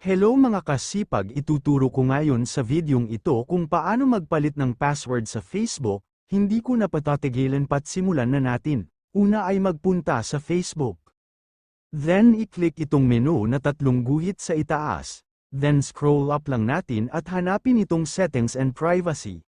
Hello mga kasipag ituturo ko ngayon sa videong ito kung paano magpalit ng password sa Facebook, hindi ko na patatigilan pat simulan na natin. Una ay magpunta sa Facebook. Then i-click itong menu na tatlong guhit sa itaas. Then scroll up lang natin at hanapin itong Settings and Privacy.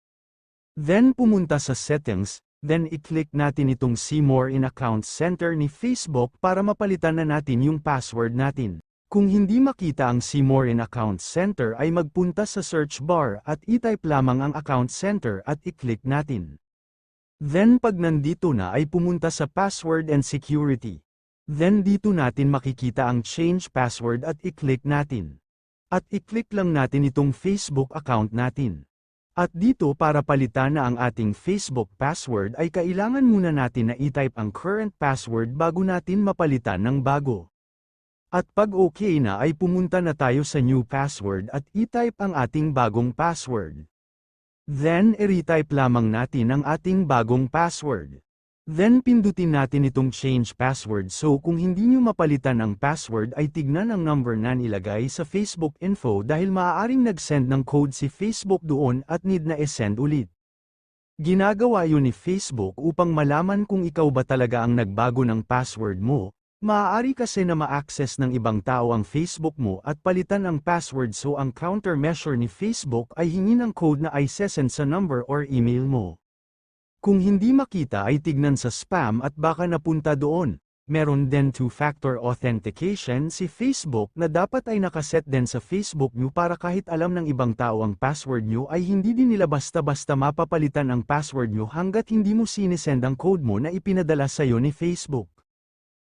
Then pumunta sa Settings, then i-click natin itong See More in Account Center ni Facebook para mapalitan na natin yung password natin. Kung hindi makita ang See More in Account Center ay magpunta sa search bar at i-type lamang ang Account Center at i-click natin. Then pag nandito na ay pumunta sa Password and Security. Then dito natin makikita ang Change Password at i-click natin. At i-click lang natin itong Facebook account natin. At dito para palitan na ang ating Facebook password ay kailangan muna natin na i-type ang current password bago natin mapalitan ng bago. At pag okay na ay pumunta na tayo sa new password at i-type ang ating bagong password. Then i-retype lamang natin ang ating bagong password. Then pindutin natin itong change password so kung hindi nyo mapalitan ang password ay tignan ang number na nilagay sa Facebook info dahil maaaring nag-send ng code si Facebook doon at need na e-send ulit. Ginagawa yun ni Facebook upang malaman kung ikaw ba talaga ang nagbago ng password mo, maaari kasi na ma-access ng ibang tao ang Facebook mo at palitan ang password so ang countermeasure ni Facebook ay hingi ng code na ay sesend sa number or email mo. Kung hindi makita ay tignan sa spam at baka napunta doon. Meron din two-factor authentication si Facebook na dapat ay nakaset din sa Facebook nyo para kahit alam ng ibang tao ang password nyo ay hindi din nila basta-basta mapapalitan ang password nyo hanggat hindi mo sinisend ang code mo na ipinadala sa'yo ni Facebook.